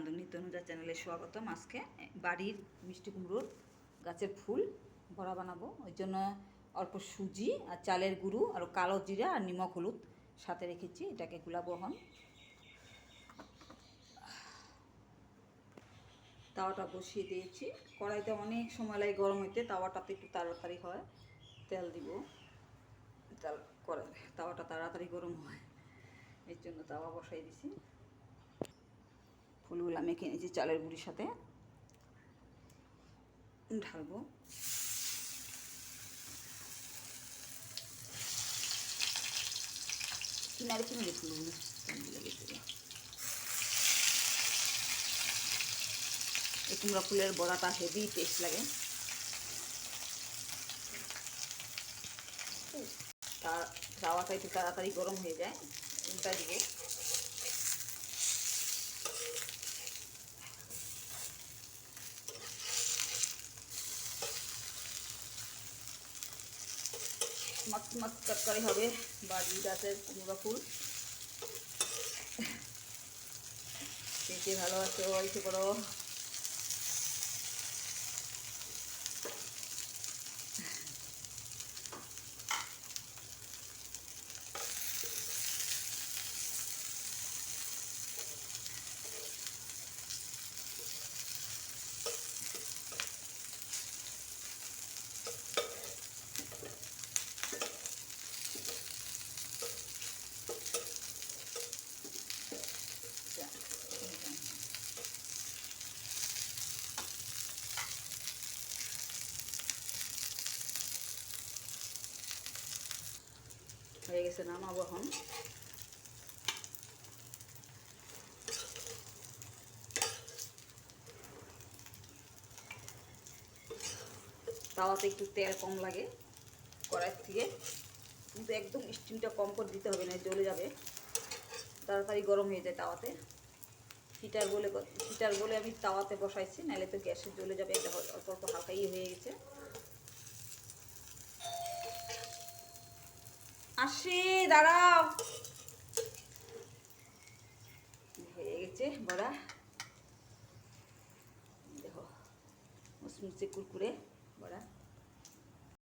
রান্ধুনি তনুজা চ্যানেলে স্বাগতম। আজকে বাড়ির মিষ্টি কুমড়োর গাছের ফুল বড়া বানাবো। ওই জন্য অল্প সুজি আর চালের গুঁড়ো আর কালো জিরা আর নিমক হলুদ সাথে রেখেছি। এটাকে গুলাবো হন তাওয়াটা বসিয়ে দিয়েছি। কড়াইতে অনেক সময় লাগে গরম হইতে। তাওয়াটাতে একটু তাড়াতাড়ি হয়। তেল দিব। তেল তাওয়াটা তাড়াতাড়ি গরম হয়। এর জন্য তাওয়া বসাই দিছি। ফুলগুলো আমি কিনেছি চালের গুঁড়ির সাথে। ঢালবো। কিনারে কিনারে ফুলগুলো এই কুমড়া ফুলের বড়াটা হেভি টেস্ট লাগে। তাড়াতাড়ি গরম হয়ে যায় দিব মস্ত মস্ত তরকারি হবে বাড়ি গাছের কুমড়া ফুল। কে ভালো আছো এসে করো হয়ে গেছে, নামাবো এখন। তাওয়াতে একটু তেল কম লাগে কড়াই থেকে। কিন্তু একদম স্টিমটা কম করে দিতে হবে না জ্বলে যাবে। তাড়াতাড়ি গরম হয়ে যায় তাওয়াতে। হিটার বলে হিটার বলে আমি তাওয়াতে বসাইছি, নাহলে তো গ্যাসে জ্বলে যাবে, এটা অল্প অল্প হালকা হয়ে গেছে। আসি দাঁড়াও। হয়ে গেছে বড়া। দেখো মুসমুচে কুরকুরে